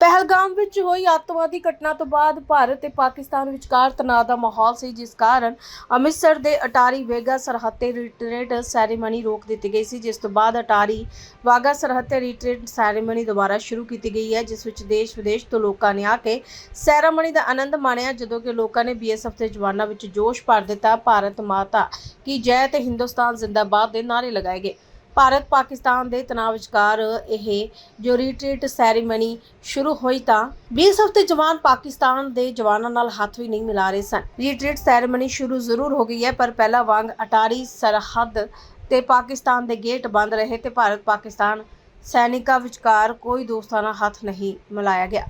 ਪਹਿਲਗਾਮ ਵਿੱਚ ਹੋਈ ਅੱਤਵਾਦੀ ਘਟਨਾ ਤੋਂ ਬਾਅਦ ਭਾਰਤ ਤੇ ਪਾਕਿਸਤਾਨ ਵਿਚਕਾਰ ਤਣਾਅ ਦਾ ਮਾਹੌਲ ਸੀ, ਜਿਸ ਕਾਰਨ ਅੰਮ੍ਰਿਤਸਰ ਦੇ ਅਟਾਰੀ ਵੇਗਾ ਸਰਹੱਦੇ ਰਿਟਰੀਟ ਸੈਰੇਮਨੀ ਰੋਕ ਦਿੱਤੀ ਗਈ ਸੀ, ਜਿਸ ਤੋਂ ਬਾਅਦ ਅਟਾਰੀ ਵਾਗਾ ਸਰਹੱਦੇ ਰਿਟਰੀਟ ਸੈਰੇਮਨੀ ਦੁਬਾਰਾ ਸ਼ੁਰੂ ਕੀਤੀ ਗਈ ਹੈ, ਜਿਸ ਵਿੱਚ ਦੇਸ਼ ਵਿਦੇਸ਼ ਤੋਂ ਲੋਕਾਂ ਨੇ ਆ ਕੇ ਸੈਰੇਮਨੀ ਦਾ ਆਨੰਦ ਮਾਣਿਆ, ਜਦੋਂ ਕਿ ਲੋਕਾਂ ਨੇ ਬੀਐਸਐਫ ਦੇ ਜਵਾਨਾਂ ਵਿੱਚ ਜੋਸ਼ ਭਰ ਦਿੱਤਾ, ਭਾਰਤ ਮਾਤਾ ਕੀ ਜੈ ਤੇ ਹਿੰਦੁਸਤਾਨ ਜ਼ਿੰਦਾਬਾਦ ਦੇ ਨਾਅਰੇ ਲਗਾਏ ਗਏ। ਭਾਰਤ ਪਾਕਿਸਤਾਨ ਦੇ ਤਣਾਅ ਵਿਚਕਾਰ ਇਹ ਜੋ ਰਿਟਰੀਟ ਸੈਰੀਮਨੀ ਸ਼ੁਰੂ ਹੋਈ ਤਾਂ 20 ਹਫ਼ਤੇ ਜਵਾਨ ਪਾਕਿਸਤਾਨ ਦੇ ਜਵਾਨਾਂ ਨਾਲ ਹੱਥ ਵੀ ਨਹੀਂ ਮਿਲਾ ਰਹੇ ਸਨ ਰਿਟਰੀਟ ਸੈਰੀਮਨੀ ਸ਼ੁਰੂ ਜ਼ਰੂਰ ਹੋ ਗਈ ਹੈ ਪਰ ਪਹਿਲਾਂ ਵਾਂਗ ਅਟਾਰੀ ਸਰਹੱਦ ਤੇ ਪਾਕਿਸਤਾਨ ਦੇ ਗੇਟ ਬੰਦ ਰਹੇ ਤੇ ਭਾਰਤ ਪਾਕਿਸਤਾਨ ਸੈਨਿਕਾਂ ਵਿਚਕਾਰ ਕੋਈ ਦੋਸਤਾਨਾ ਹੱਥ ਨਹੀਂ ਮਿਲਾਇਆ ਗਿਆ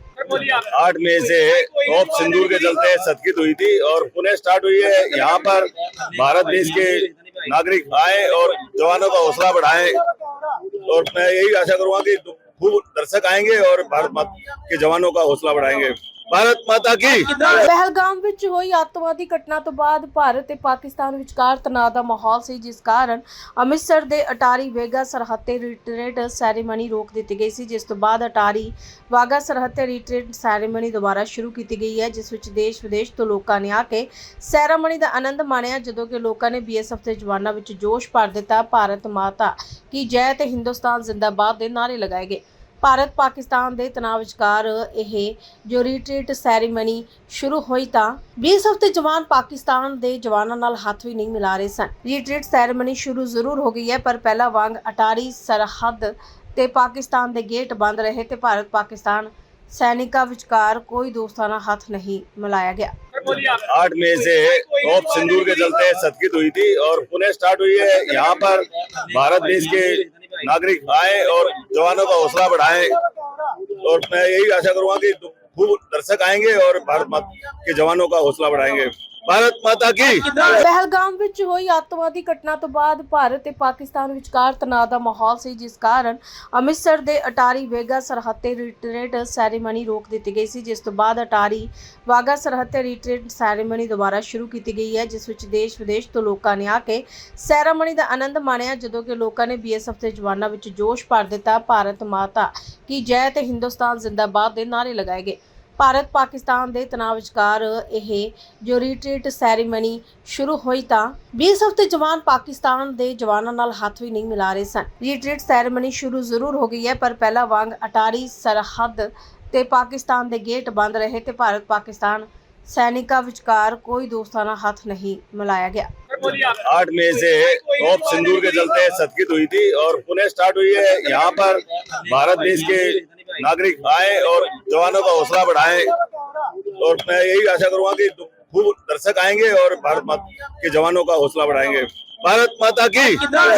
आठ मई से होप सिंदूर के चलते सदकित हुई थी और पुनः स्टार्ट हुई है यहाँ पर भारत देश के नागरिक आए और जवानों का हौसला बढ़ाएं और मैं यही आशा करूंगा कि खूब दर्शक आएंगे और भारत माता के जवानों का हौसला बढ़ाएंगे ਭਾਰਤ ਮਾਤਾ ਕੀ? ਪਹਿਲਗਾਮ ਵਿੱਚ ਹੋਈ ਅੱਤਵਾਦੀ ਘਟਨਾ ਤੋਂ ਬਾਅਦ ਭਾਰਤ ਤੇ ਪਾਕਿਸਤਾਨ ਵਿਚਕਾਰ ਤਣਾਅ ਦਾ ਮਾਹੌਲ ਸੀ, ਜਿਸ ਕਾਰਨ ਅੰਮ੍ਰਿਤਸਰ ਦੇ ਅਟਾਰੀ ਵੇਗਾ ਸਰਹੱਦ ਤੇ ਰਿਟਰੀਟ ਸੈਰੇਮਨੀ ਰੋਕ ਦਿੱਤੀ ਗਈ ਸੀ, ਜਿਸ ਤੋਂ ਬਾਅਦ ਅਟਾਰੀ ਵਾਗਾ ਸਰਹੱਦ ਤੇ ਰਿਟਰੀਟ ਸੈਰੇਮਨੀ ਦੁਬਾਰਾ ਸ਼ੁਰੂ ਕੀਤੀ ਗਈ ਹੈ, ਜਿਸ ਵਿੱਚ ਦੇਸ਼ ਵਿਦੇਸ਼ ਤੋਂ ਲੋਕਾਂ ਨੇ ਆ ਕੇ ਸੈਰੇਮਨੀ ਦਾ ਆਨੰਦ ਮਾਣਿਆ, ਜਦੋਂ ਕਿ ਲੋਕਾਂ ਨੇ ਬੀਐਸਐਫ ਦੇ ਜਵਾਨਾਂ ਵਿੱਚ ਜੋਸ਼ ਭਰ ਦਿੱਤਾ, ਭਾਰਤ ਮਾਤਾ ਕੀ ਜੈ ਤੇ ਹਿੰਦੁਸਤਾਨ ਜ਼ਿੰਦਾਬਾਦ ਦੇ ਨਾਰੇ ਲਗਾਏ ਗਏ। ਭਾਰਤ ਪਾਕਿਸਤਾਨ ਦੇ ਤਣਾਅ ਵਿਚਕਾਰ ਇਹ ਜੋ ਰਿਟਰੀਟ ਸੈਰੀਮਨੀ ਸ਼ੁਰੂ ਹੋਈ ਤਾਂ 20 ਹਫ਼ਤੇ ਜਵਾਨ ਪਾਕਿਸਤਾਨ ਦੇ ਜਵਾਨਾਂ ਨਾਲ ਹੱਥ ਵੀ ਨਹੀਂ ਮਿਲਾ ਰਹੇ ਸਨ ਰਿਟਰੀਟ ਸੈਰੀਮਨੀ ਸ਼ੁਰੂ ਜ਼ਰੂਰ ਹੋ ਗਈ ਹੈ ਪਰ ਪਹਿਲਾਂ ਵਾਂਗ ਅਟਾਰੀ ਸਰਹੱਦ ਤੇ ਪਾਕਿਸਤਾਨ ਦੇ ਗੇਟ ਬੰਦ ਰਹੇ ਤੇ ਭਾਰਤ ਪਾਕਿਸਤਾਨ ਸੈਨਿਕਾਂ ਵਿਚਕਾਰ ਕੋਈ ਦੋਸਤਾਨਾ ਹੱਥ ਨਹੀਂ ਮਿਲਾਇਆ ਗਿਆ आठ मई से होप सिंदूर के चलते सदकित हुई थी और पुनः स्टार्ट हुई है यहाँ पर भारत देश के नागरिक आए और जवानों का हौसला बढ़ाएं और मैं यही आशा करूंगा कि खूब दर्शक आएंगे और भारत माता के जवानों का हौसला बढ़ाएंगे ਭਾਰਤ ਮਾਤਾ ਕੀ? ਪਹਿਲਗਾਮ ਵਿੱਚ ਹੋਈ ਅੱਤਵਾਦੀ ਘਟਨਾ ਤੋਂ ਬਾਅਦ ਭਾਰਤ ਤੇ ਪਾਕਿਸਤਾਨ ਵਿਚਕਾਰ ਤਣਾਅ ਦਾ ਮਾਹੌਲ ਸੀ, ਜਿਸ ਕਾਰਨ ਅੰਮ੍ਰਿਤਸਰ ਦੇ ਅਟਾਰੀ ਵੇਗਾ ਸਰਹੱਦ ਤੇ ਰਿਟਰੀਟ ਸੈਰੇਮਨੀ ਰੋਕ ਦਿੱਤੀ ਗਈ ਸੀ, ਜਿਸ ਤੋਂ ਬਾਅਦ ਅਟਾਰੀ ਵਾਗਾ ਸਰਹੱਦ ਤੇ ਰਿਟਰੀਟ ਸੈਰੇਮਨੀ ਦੁਬਾਰਾ ਸ਼ੁਰੂ ਕੀਤੀ ਗਈ ਹੈ, ਜਿਸ ਵਿੱਚ ਦੇਸ਼ ਵਿਦੇਸ਼ ਤੋਂ ਲੋਕਾਂ ਨੇ ਆ ਕੇ ਸੈਰੇਮਨੀ ਦਾ ਆਨੰਦ ਮਾਣਿਆ, ਜਦੋਂ ਕਿ ਲੋਕਾਂ ਨੇ ਬੀਐਸਐਫ ਦੇ ਜਵਾਨਾਂ ਵਿੱਚ ਜੋਸ਼ ਭਰ ਦਿੱਤਾ, ਭਾਰਤ ਮਾਤਾ ਕੀ ਜੈ ਤੇ ਹਿੰਦੁਸਤਾਨ ਜ਼ਿੰਦਾਬਾਦ ਦੇ ਨਾਰੇ ਲਗਾਏ ਗਏ। ਭਾਰਤ ਪਾਕਿਸਤਾਨ ਦੇ ਤਣਾਅ ਵਿਚਕਾਰ ਇਹ ਜੋ ਰਿਟਰੀਟ ਸੈਰੀਮਨੀ ਸ਼ੁਰੂ ਹੋਈ ਤਾਂ 20 ਹਫ਼ਤੇ ਜਵਾਨ ਪਾਕਿਸਤਾਨ ਦੇ ਜਵਾਨਾਂ ਨਾਲ ਹੱਥ ਵੀ ਨਹੀਂ ਮਿਲਾ ਰਹੇ ਸਨ ਰਿਟਰੀਟ ਸੈਰੀਮਨੀ ਸ਼ੁਰੂ ਜ਼ਰੂਰ ਹੋ ਗਈ ਹੈ ਪਰ ਪਹਿਲਾਂ ਵਾਂਗ ਅਟਾਰੀ ਸਰਹੱਦ ਤੇ ਪਾਕਿਸਤਾਨ ਦੇ ਗੇਟ ਬੰਦ ਰਹੇ ਤੇ ਭਾਰਤ ਪਾਕਿਸਤਾਨ ਸੈਨਿਕਾਂ ਵਿਚਕਾਰ ਕੋਈ ਦੋਸਤਾਨਾ ਹੱਥ ਨਹੀਂ ਮਿਲਾਇਆ ਗਿਆ आठ मई से होप सिंदूर के चलते सदकित हुई थी और पुनः स्टार्ट हुई है यहाँ पर भारत देश के नागरिक आए और जवानों का हौसला बढ़ाएँ। और मैं यही आशा करूँगा कि खूब दर्शक आएँगे और भारत माता के जवानों का हौसला बढ़ाएँगे। भारत माता की